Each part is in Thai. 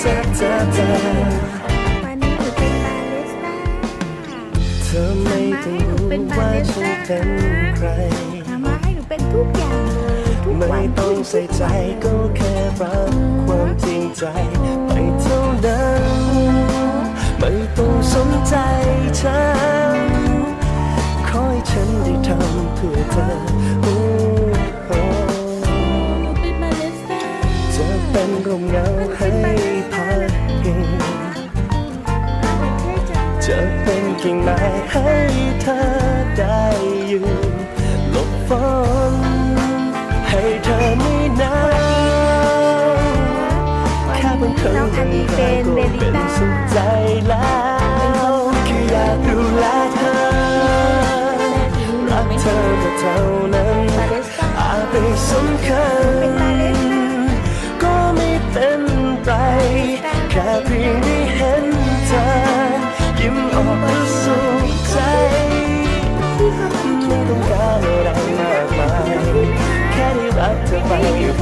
เจอเจอเจอวันนี้หนูเป็นบาริสต้าเธอไม่ต้องรู้ว่าฉันเป็นใครทำมาให้หนูเป็นทุกอย่างเลยทุกไม่ต้องใส่ใจก็แค่รับความจริงใจไปเท่านั้นไม่ต้องสนใจฉันขอให้ฉันได้ทำเพื่อเธอเป็นบาริสต้าจะเป็นร่มเงา จะเป็นกิ่งไม้ให้เธอได้ยืนหลบฝนให้เธอไม่นาวันแค่บนนี้เธอน้องอันดีเป็นเบลิต้าสุดใจแล้วำอะไรอีก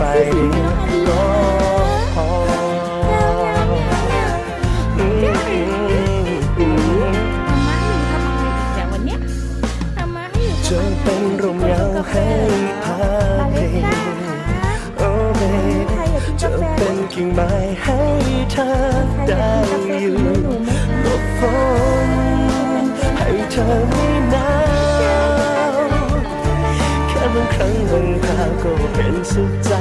อย่างวันเนี้ยทำมาให้หนูจะทำอะไรเป็นร่มเงาให้พาเพริสต้าโอ้เบใครอยากกินจะเป็นกิ่งไม้ให้เธอได้กกินกาแฟยืฝีมือนหนูไหลบฝนให้เธอไม่นาวแค่ บางครั้งบางคราวก็เป็นสุขใจ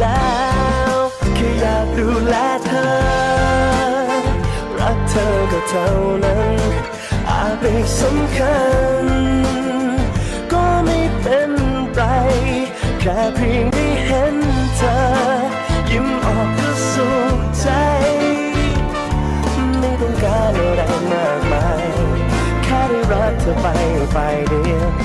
แล้วแค่อยากดูแลเธอ รักเธอก็เท่านั้นอาจไม่สำคัญ ก็ไม่เป็นไร แค่เพียงได้เห็นเธอ ยิ้มออกก็สุขใจ ไม่ต้องการอะไรมากมาย แค่ได้รักเธอไปไปเดียว